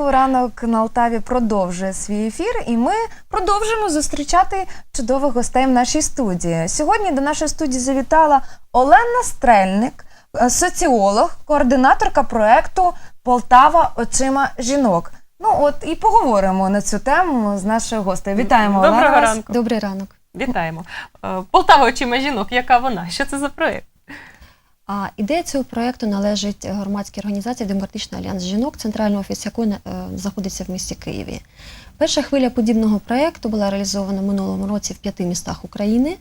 ранку. Ранок на Алтаві продовжує свій ефір, і ми продовжуємо зустрічати чудових гостей в нашій студії. Сьогодні до нашої студії завітала Олена Стрельник, е, соціолог, координаторка проекту Полтава очима жінок. Ну от і поговоримо на цю тему з нашою гостею. Вітаємо Доброго Олена, ранку. Добрий ранок. Вітаємо. Е, Полтава очима жінок. Яка вона? Що це за проєкт? А ідея цього проєкту належить громадській організації Демократичний альянс жінок, центральний офіс якої е, знаходиться в місті Києві. Перша хвиля подібного проєкту була реалізована минулому році в п'яти містах України.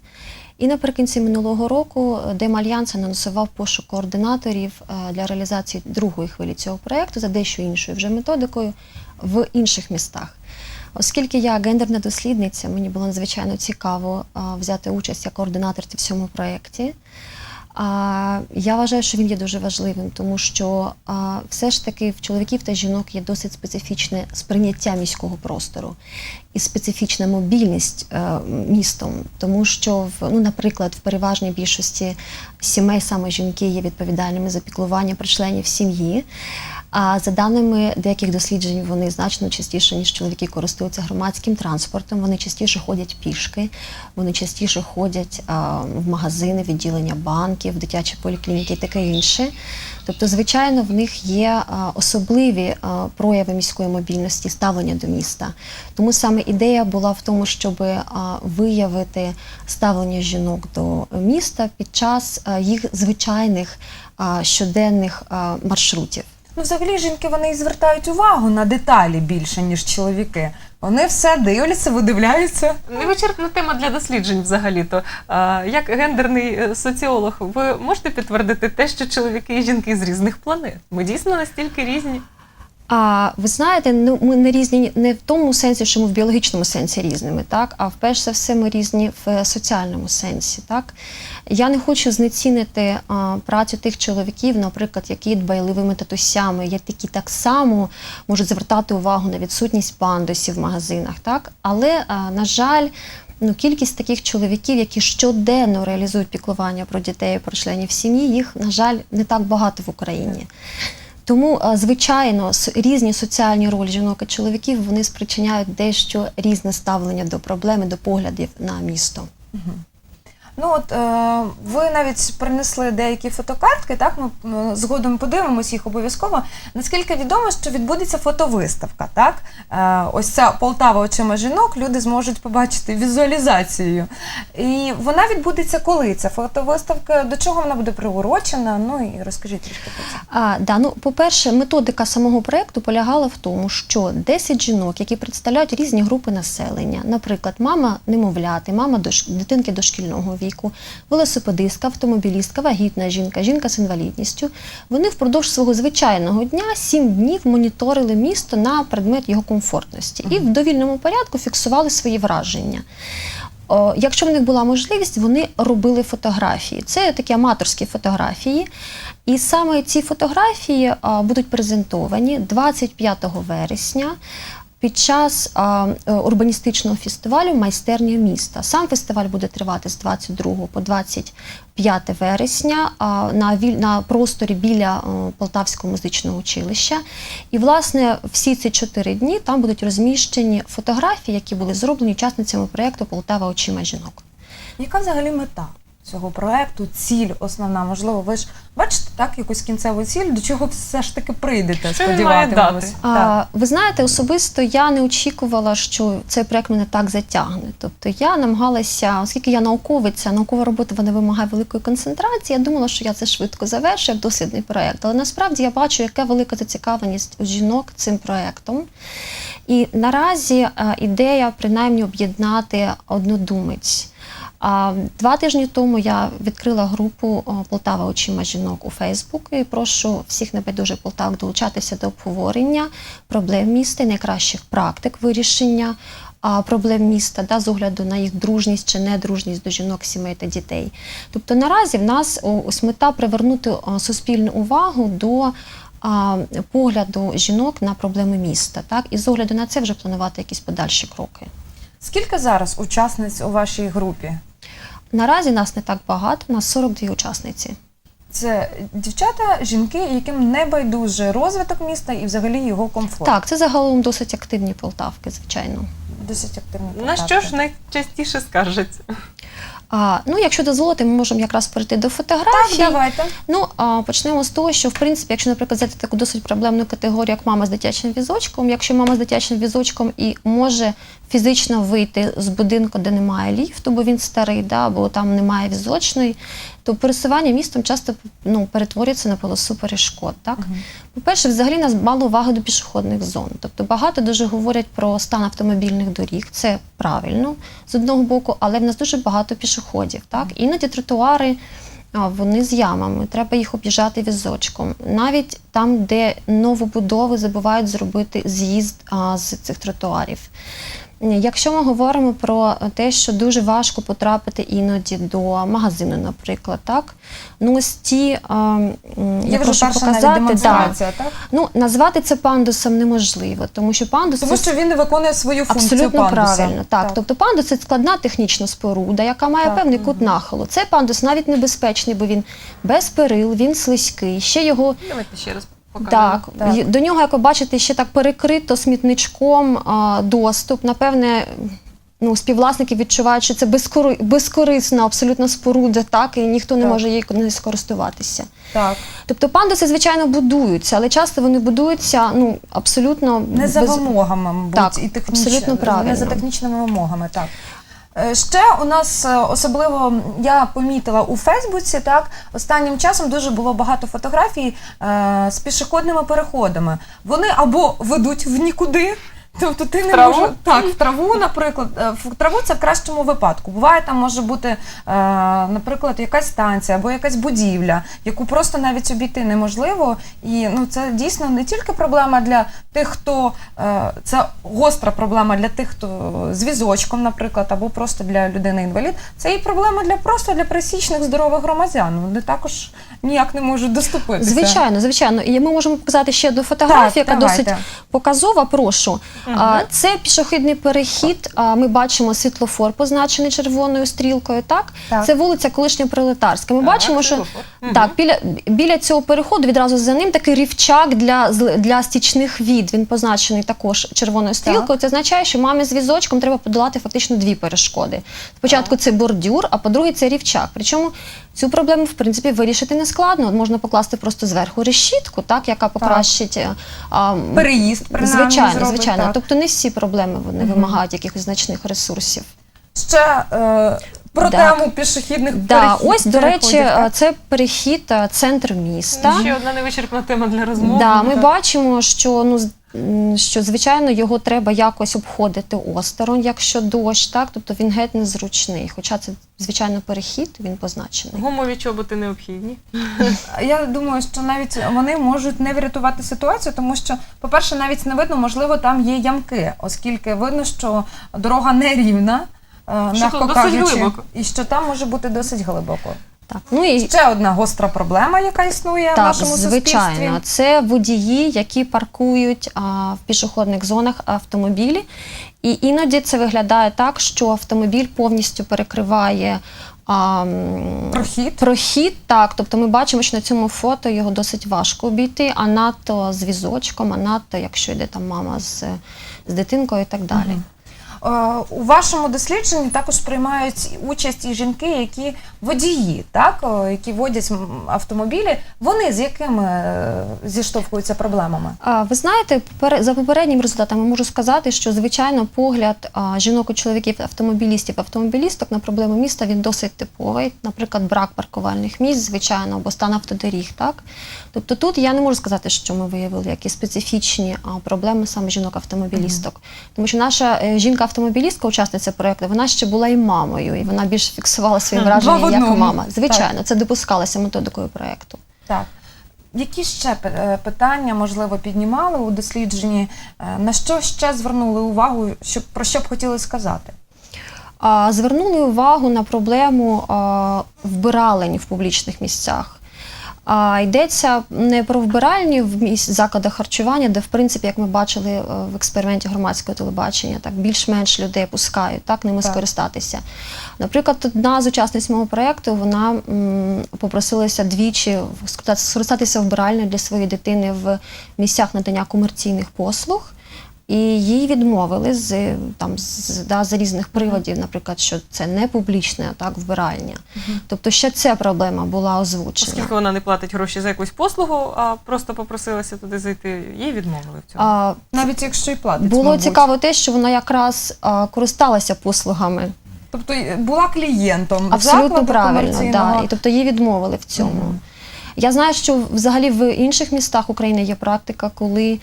І наприкінці минулого року Демальянс анонсував пошук координаторів е, для реалізації другої хвилі цього проєкту за дещо іншою вже методикою в інших містах. Оскільки я гендерна дослідниця, мені було надзвичайно цікаво взяти участь як координатор в цьому проєкті. А, я вважаю, що він є дуже важливим, тому що все ж таки в чоловіків та жінок є досить специфічне сприйняття міського простору і специфічна мобільність е, містом, тому що в ну, наприклад, в переважній більшості сімей саме жінки є відповідальними за піклування про членів сім'ї. А за даними деяких досліджень, вони значно частіше, ніж чоловіки, користуються громадським транспортом. Вони частіше ходять пішки, вони частіше ходять а, в магазини, відділення банків, дитячі поліклініки і таке інше. Тобто, звичайно, в них є а, особливі а, прояви міської мобільності, ставлення до міста. Тому саме ідея була в тому, щоб а, виявити ставлення жінок до міста під час а, їх звичайних а, щоденних а, маршрутів. Ну, взагалі, жінки вони і звертають увагу на деталі більше, ніж чоловіки. Вони все дивляться, видивляються. Невичерпна тема для досліджень взагалі-то. Як гендерний е, соціолог, ви можете підтвердити те, що чоловіки і жінки з різних планет? Ми дійсно настільки різні. А ви знаєте, ну ми не різні не в тому сенсі, що ми в біологічному сенсі різними, так а вперше за все ми різні в е, соціальному сенсі. Так я не хочу знецінити а, працю тих чоловіків, наприклад, які дбайливими татусями, які так само можуть звертати увагу на відсутність пандусів в магазинах, так але а, на жаль. Ну, кількість таких чоловіків, які щоденно реалізують піклування про дітей, про членів сім'ї, їх, на жаль, не так багато в Україні. Тому, е, звичайно, різні соціальні ролі жінок і чоловіків вони спричиняють дещо різне ставлення до проблеми, до поглядів на місто. Ну от е, ви навіть принесли деякі фотокартки, так ми згодом подивимось їх обов'язково. Наскільки відомо, що відбудеться фотовиставка, так? Е, ось ця Полтава очима жінок, люди зможуть побачити візуалізацію. І вона відбудеться коли? Ця фотовиставка, до чого вона буде приурочена? Ну і розкажіть трішки про це. А, да, ну, по-перше, методика самого проєкту полягала в тому, що 10 жінок, які представляють різні групи населення, наприклад, мама немовляти, мама дош... дитинки дошкільного віку, велосипедистка, автомобілістка, вагітна жінка, жінка з інвалідністю, вони впродовж свого звичайного дня 7 днів моніторили місто на предмет його комфортності і в довільному порядку фіксували свої враження. Якщо в них була можливість, вони робили фотографії. Це такі аматорські фотографії. І саме ці фотографії будуть презентовані 25 вересня під час а, е, урбаністичного фестивалю Майстерня міста. Сам фестиваль буде тривати з 22 по 25 вересня а, на, віль... на просторі біля е, Полтавського музичного училища. І, власне, всі ці чотири дні там будуть розміщені фотографії, які були зроблені учасницями проєкту Полтава очима жінок. Яка взагалі мета цього проекту, ціль основна? Можливо, ви ж бачите так якусь кінцеву ціль, до чого все ж таки прийдете, Що він має сподіватимемось. дати? Так. Ви знаєте, особисто я не очікувала, що цей проект мене так затягне. Тобто я намагалася, оскільки я науковиця, наукова робота вона вимагає великої концентрації. Я думала, що я це швидко завершу як дослідний проект. Але насправді я бачу, яка велика зацікавленість у жінок цим проектом. І наразі а, ідея принаймні об'єднати однодумець. Два тижні тому я відкрила групу Полтава очима жінок у Фейсбук і прошу всіх небайдужих полтавок долучатися до обговорення проблем міста і найкращих практик вирішення проблем міста да, з огляду на їх дружність чи недружність до жінок, сімей та дітей. Тобто наразі в нас ось мета привернути суспільну увагу до погляду жінок на проблеми міста, так і з огляду на це вже планувати якісь подальші кроки. Скільки зараз учасниць у вашій групі? Наразі нас не так багато, у нас 42 учасниці. Це дівчата, жінки, яким не байдуже розвиток міста і взагалі його комфорт. Так, це загалом досить активні полтавки, звичайно. Досить активні полтавки. На що ж найчастіше скаржаться? А, ну, якщо дозволити, ми можемо якраз перейти до Так, давайте. Ну, а, почнемо з того, що в принципі, якщо, наприклад, взяти таку досить проблемну категорію, як мама з дитячим візочком, якщо мама з дитячим візочком і може фізично вийти з будинку, де немає ліфту, бо він старий, да, бо там немає візочної, то пересування містом часто ну, перетворюється на полосу перешкод. Так? По-перше, взагалі нас мало уваги до пішохідних зон. Тобто багато дуже говорять про стан автомобільних доріг. Це правильно з одного боку, але в нас дуже багато пішоходів. Так? Іноді тротуари. А, Вони з ямами, треба їх об'їжджати візочком. Навіть там, де новобудови забувають зробити з'їзд з цих тротуарів. Якщо ми говоримо про те, що дуже важко потрапити іноді до магазину, наприклад, так ну ось ті а, я вже прошу показати, да. так? ну назвати це пандусом неможливо, тому що пандус Тому що він не виконує свою функцію Абсолютно пандуса. правильно. Так. тобто пандус це складна технічна споруда, яка має Так. певний кут нахилу. Цей пандус навіть небезпечний, бо він без перил, він слизький. Ще його Давайте ще раз. Так, Так. до нього, як ви бачите, ще так перекрито смітничком а, доступ. Напевне. Ну, співвласники відчувають, що це безкори... безкорисна абсолютно споруда, так, і ніхто не Так. може їй не скористуватися. Так. Тобто пандуси, звичайно, будуються, але часто вони будуються ну, абсолютно Не за без- вимогами, мабуть, Так, і техніч... абсолютно правильно. не за технічними вимогами. Так. Е, Ще у нас е, особливо я помітила у Фейсбуці, так останнім часом дуже було багато фотографій е, з пішохідними переходами. Вони або ведуть в нікуди. Тобто ти не траву? можеш так, в траву, наприклад, Е, в траву це в кращому випадку. Буває, там може бути, е, наприклад, якась станція або якась будівля, яку просто навіть обійти неможливо. І ну це дійсно не тільки проблема для тих, хто е, це гостра проблема для тих, хто з візочком, наприклад, або просто для людини-інвалід. Це і проблема для просто для пересічних здорових громадян. Вони також ніяк не можуть доступитися. Звичайно, звичайно. І ми можемо показати ще одну фотографію, Так, яка давайте. досить показова. Прошу. А, це пішохідний перехід. А, ми бачимо світлофор, позначений червоною стрілкою. Так, Так. це вулиця колишня Пролетарська. Ми Так, бачимо, що світлофор. Мгм. так біля, біля цього переходу відразу за ним такий рівчак для зл- для стічних від. Він позначений також червоною стрілкою. Це означає, що мамі з візочком треба подолати фактично дві перешкоди. Спочатку це бордюр, а по-друге, це рівчак. Причому цю проблему в принципі вирішити не складно. Можна покласти просто зверху решітку, так яка покращить так. а, Переїзд, принаймні, звичайно, зробить, звичайно. так. Тобто не всі проблеми вони вимагають якихось значних ресурсів. Ще е, про Так. тему пішохідних Да, перехід- ось до речі, так? це перехід е, центр міста. Ще одна невичерпна тема для розмови. Да, ми Так. бачимо, що ну що звичайно його треба якось обходити осторонь, якщо дощ, так тобто він геть незручний. Хоча це звичайно перехід, він позначений. Гумові чоботи необхідні. Я думаю, що навіть вони можуть не врятувати ситуацію, тому що, по-перше, навіть не видно, можливо, там є ямки, оскільки видно, що дорога нерівна, е, Що м'яко тут досить кажучи, глибоко. і що там може бути досить глибоко. Так, ну і Ще одна гостра проблема, яка існує в так, нашому звичайно, це водії, які паркують а, в пішохідних зонах автомобілі. І іноді це виглядає так, що автомобіль повністю перекриває. А, м, Прохід. Прохід, так. Тобто ми бачимо, що на цьому фото його досить важко обійти, а надто з візочком, а надто, якщо йде там мама з, з дитинкою і так далі. Е, У вашому дослідженні також приймають участь і жінки, які водії, так, е, які водять автомобілі. Вони з якими е, зіштовхуються проблемами? Ви знаєте, за попередніми результатами можу сказати, що звичайно погляд жінок і чоловіків автомобілістів автомобілісток на проблеми міста він досить типовий. Наприклад, брак паркувальних місць, звичайно, або стан автодоріг. Так тобто тут я не можу сказати, що ми виявили якісь специфічні проблеми саме жінок автомобілісток, тому що наша е, жінка-автомобілістка, учасниця проекту, вона ще була і мамою, і вона більш фіксувала свої враження як мама. Звичайно, це допускалося методикою проекту. Так. Які ще е, питання, можливо, піднімали у дослідженні? Е, На що ще звернули увагу, щоб, про що б хотіли сказати? Звернули увагу на проблему вбиралень в публічних місцях. А йдеться не про вбиральні в закладах харчування, де, в принципі, як ми бачили е, в експерименті громадського телебачення, так більш-менш людей пускають так ними Так. скористатися. Наприклад, одна з учасниць мого проєкту вона м, попросилася двічі скориста- скористатися вбиральною для своєї дитини в місцях надання комерційних послуг. І їй відмовили з там з, да, з різних приводів, наприклад, що це не публічне так вбиральня. Тобто ще ця проблема була озвучена. Оскільки вона не платить гроші за якусь послугу, а просто попросилася туди зайти, їй відмовили в цьому. А, Навіть якщо і платить. було мабуть. цікаво те, що вона якраз а, користалася послугами. Тобто була клієнтом Абсолютно закладу правильно, да. і тобто їй відмовили в цьому. Я знаю, що взагалі в інших містах України є практика, коли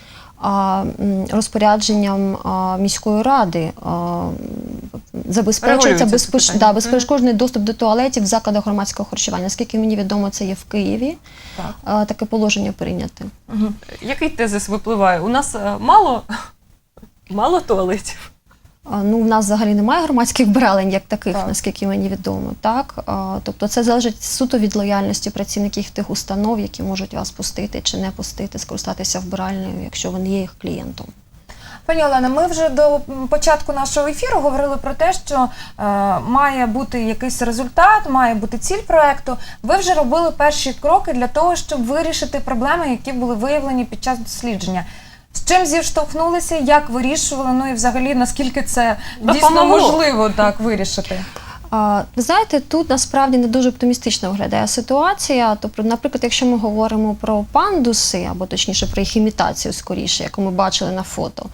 розпорядженням міської ради забезпечується безпеч... да, безперешкодний доступ до туалетів в закладах громадського харчування. Наскільки мені відомо, це є в Києві. Так. Таке положення прийняте. Мгм. Який тезис випливає? У нас е, мало, мало туалетів. Ну, в нас взагалі немає громадських вбиралень як таких, Так. наскільки мені відомо. Так? Тобто це залежить суто від лояльності працівників тих установ, які можуть вас пустити чи не пустити, скористатися вбиральнею, якщо вони є їх клієнтом. Пані Олена, ми вже до початку нашого ефіру говорили про те, що е, має бути якийсь результат, має бути ціль проекту. Ви вже робили перші кроки для того, щоб вирішити проблеми, які були виявлені під час дослідження. З чим зіштовхнулися, як вирішували, ну і взагалі наскільки це дійсно Допомогло. можливо так вирішити? А, Ви знаєте, тут насправді не дуже оптимістично виглядає ситуація. Тобто, наприклад, якщо ми говоримо про пандуси, або точніше про їх імітацію скоріше, яку ми бачили на фото.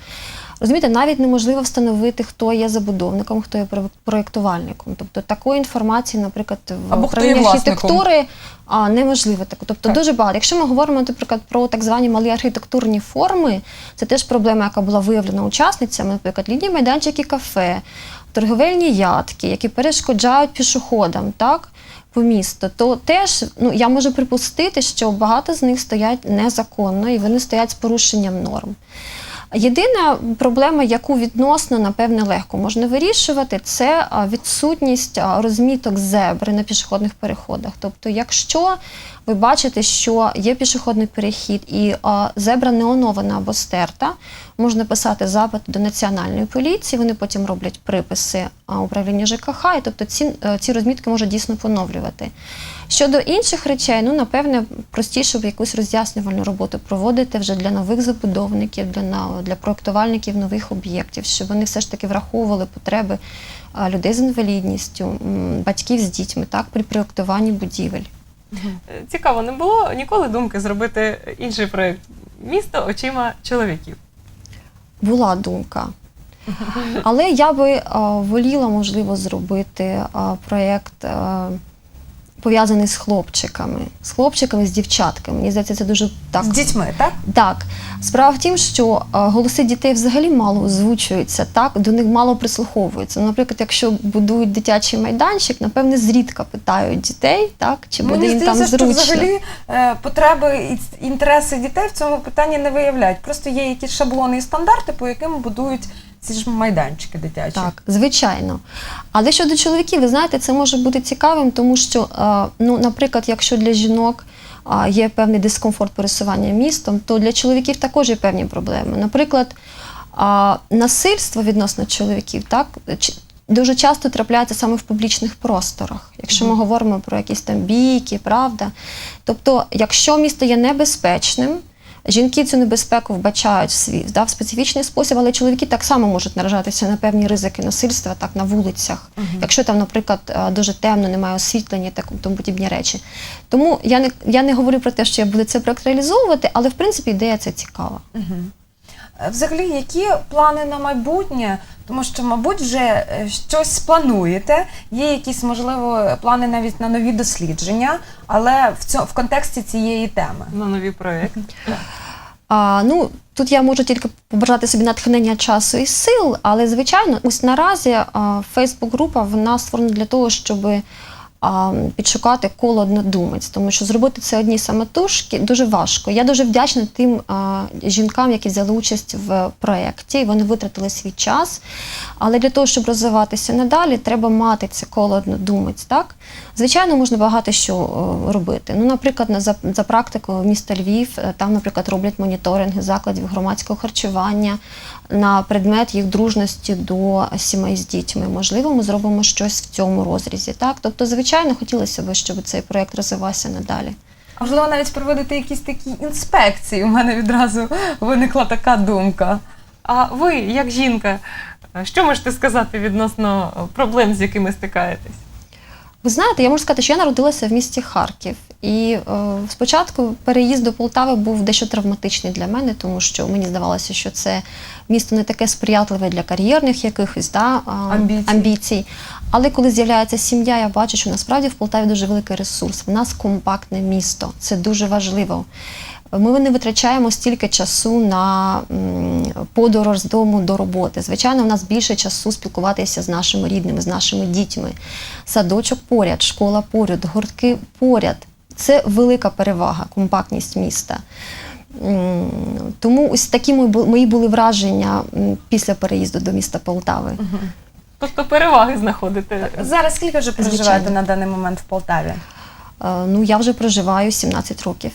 Розумієте, навіть неможливо встановити, хто є забудовником, хто є про- проєктувальником. Тобто такої інформації, наприклад, в Або хто є архітектури а, неможливо. Так, тобто Так. дуже багато. Якщо ми говоримо, наприклад, про так звані малі архітектурні форми, це теж проблема, яка була виявлена учасницями, наприклад, лінії майданчики кафе, торговельні ядки, які перешкоджають пішоходам, так? По місту, то теж ну я можу припустити, що багато з них стоять незаконно і вони стоять з порушенням норм. Єдина проблема, яку відносно, напевне, легко можна вирішувати, це відсутність розміток зебри на пішохідних переходах. Тобто, якщо ви бачите, що є пішохідний перехід і зебра не онована або стерта, можна писати запит до національної поліції, вони потім роблять приписи управління ЖКХ, і тобто ці, е, ці розмітки можуть дійсно поновлювати. Щодо інших речей, ну напевне, простіше б якусь роз'яснювальну роботу проводити вже для нових забудовників, для, для проектувальників нових об'єктів, щоб вони все ж таки враховували потреби людей з інвалідністю, батьків з дітьми, так, при проектуванні будівель. Е, Цікаво, не було ніколи думки зробити інший проєкт місто очима чоловіків. Була думка. Але я би воліла, можливо, зробити проєкт. Пов'язаний з хлопчиками, з хлопчиками, з дівчатками. Мені здається, це дуже так З дітьми, так? Так, справа в тім, що голоси дітей взагалі мало озвучуються, так до них мало прислуховуються. Ну, Наприклад, якщо будують дитячий майданчик, напевне, зрідка питають дітей, так чи буде Мені їм там що зручно. взагалі е, потреби і інтереси дітей в цьому питанні не виявляють. Просто є якісь шаблони і стандарти, по яким будують ці ж майданчики дитячі. Так, звичайно. Але щодо чоловіків, ви знаєте, це може бути цікавим, тому що, е, ну, наприклад, якщо для жінок є певний дискомфорт пересування містом, то для чоловіків також є певні проблеми. Наприклад, насильство відносно чоловіків, так, дуже часто трапляється саме в публічних просторах, якщо ми говоримо про якісь там бійки, правда. Тобто, якщо місто є небезпечним, Жінки цю небезпеку вбачають в свій да, в специфічний спосіб, але чоловіки так само можуть наражатися на певні ризики насильства так на вулицях, якщо там, наприклад, е, дуже темно, немає освітлення, так тому подібні речі. Тому я не я не говорю про те, що я буду цей проект реалізовувати, але в принципі ідея це цікава. Е, Взагалі, які плани на майбутнє? Тому що, мабуть, вже е, щось плануєте, є якісь, можливо, плани навіть на нові дослідження, але в цьому в контексті цієї теми. На нові проєкти. А, ну, тут я можу тільки побажати собі натхнення часу і сил, але звичайно, ось наразі Фейсбук-група вона створена для того, щоб підшукати коло однодумець, тому що зробити це одній самотужки дуже важко. Я дуже вдячна тим жінкам, які взяли участь в проєкті, вони витратили свій час. Але для того, щоб розвиватися надалі, треба мати це коло однодумець. Так? Звичайно, можна багато що е, робити. Ну, наприклад, за, за практикою міста Львів, е, там, наприклад, роблять моніторинги закладів громадського харчування на предмет їх дружності до сімей з дітьми. Можливо, ми зробимо щось в цьому розрізі. Так? Тобто, звичайно, хотілося б, щоб цей проєкт розвивався надалі. А можливо, навіть проводити якісь такі інспекції. У мене відразу виникла така думка. А ви, як жінка, що можете сказати відносно проблем, з якими стикаєтесь? Ви знаєте, я можу сказати, що я народилася в місті Харків. І е, спочатку переїзд до Полтави був дещо травматичний для мене, тому що мені здавалося, що це місто не таке сприятливе для кар'єрних якихось да, а, Амбіцій. амбіцій. Але коли з'являється сім'я, я бачу, що насправді в Полтаві дуже великий ресурс. В нас компактне місто. Це дуже важливо. Ми не витрачаємо стільки часу на подорож з дому до роботи. Звичайно, у нас більше часу спілкуватися з нашими рідними, з нашими дітьми. Садочок поряд, школа поряд, гуртки поряд. Це велика перевага, компактність міста. Тому ось такі мої були враження після переїзду до міста Полтави. Тобто переваги знаходите. Зараз скільки вже проживаєте Звичайно. на даний момент в Полтаві? Е, Ну, я вже проживаю 17 років.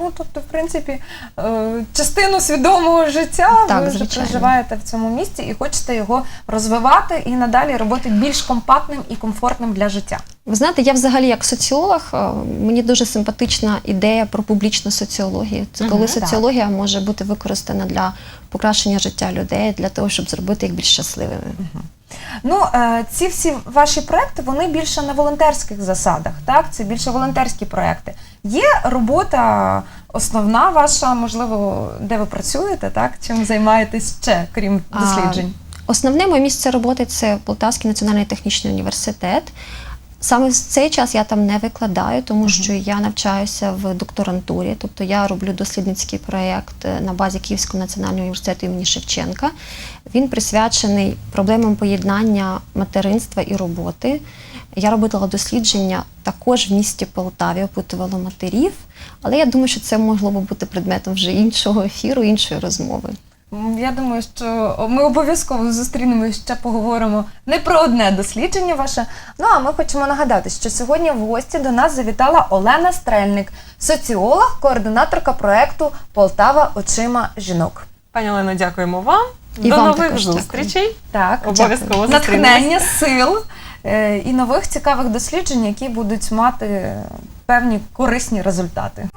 Ну, тобто, в принципі, е, частину свідомого життя Так, ви вже звичайно. проживаєте в цьому місті і хочете його розвивати і надалі робити більш компактним і комфортним для життя. Ви знаєте, я взагалі як соціолог, е, мені дуже симпатична ідея про публічну соціологію. Це коли соціологія може бути використана для покращення життя людей, для того, щоб зробити їх більш щасливими. Ну, е, ці всі ваші проекти вони більше на волонтерських засадах, так? Це більше волонтерські проекти. Є робота основна ваша, можливо, де ви працюєте, так? Чим займаєтесь ще, крім А, досліджень? Основне моє місце роботи це Полтавський національний технічний університет. Саме в цей час я там не викладаю, тому що я навчаюся в докторантурі, тобто я роблю дослідницький проєкт е, на базі Київського національного університету імені Шевченка. Він присвячений проблемам поєднання материнства і роботи. Я робила дослідження також в місті Полтаві, опитувала матерів, але я думаю, що це могло би бути предметом вже іншого ефіру, іншої розмови. Я думаю, що ми обов'язково зустрінемося ще поговоримо не про одне дослідження ваше. Ну а ми хочемо нагадати, що сьогодні в гості до нас завітала Олена Стрельник, соціолог, координаторка проекту Полтава очима жінок. Пані Олено, дякуємо вам. І До вам нових також дякую. зустрічей. Так, Обов'язково натхнення, сил е, і нових цікавих досліджень, які будуть мати певні корисні результати.